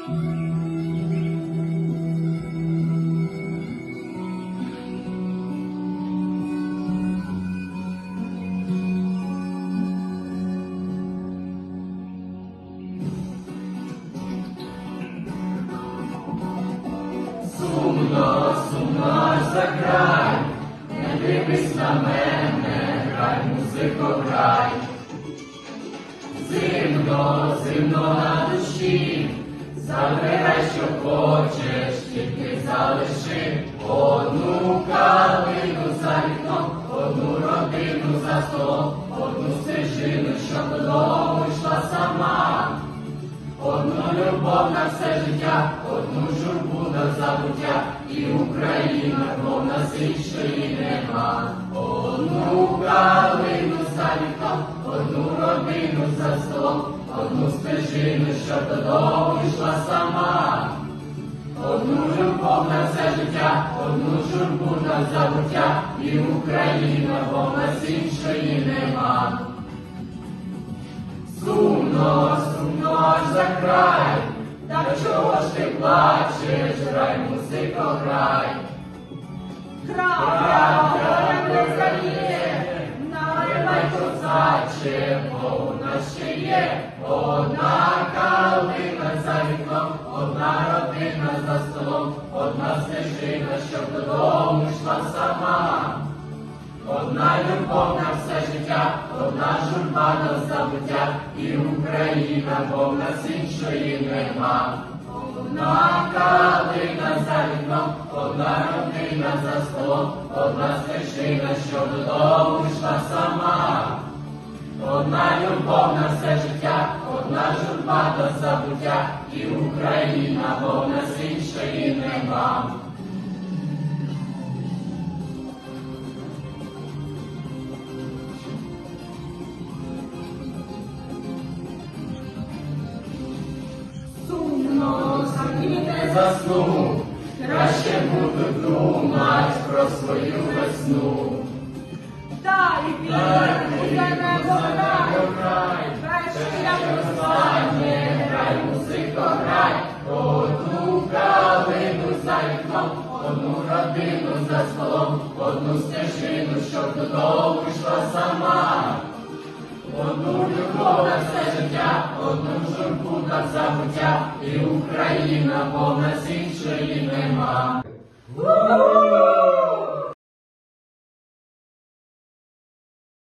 Сумно, сумно ж за край, не дивись на мене, грай, музико, грай. Зимно, зимно на душі забирай, що хочеш, тільки залиши одну калину за вікном, одну родину за столом, одну стежину, що додому йшла сама. Одну любов на все життя, одну журбу на забуття, і Україна, бо в нас іншої нема. Одну калину що додому йшла сама. Одну любов на все життя, одну журбу на забуття, і Україна, бо в нас іншої нема. Сумно, сумно за край, та чого ж ти плачеш, грай, музико, грай. Наливай Козаче, бо у нас ще є одна родина за столом, одна стежина, щоб додому йшла сама. Одна любов на все життя, одна журба на забуття, і Україна, бо в нас іншої нема. Одна калина за вікном, одна родина за столом, одна стежина, що додому йшла сама. Одна любов на все життя, до забуття, і Україна, бо в нас нема. сумно, загине Засну, краще буду думать про свою весну. Далі вітер, буде небо калину нам одну родину за столом, одну стежину, щоб додому йшла сама. Одну любов на все життя, одну журбу на забуття, і Україна, бо нас іншої нема.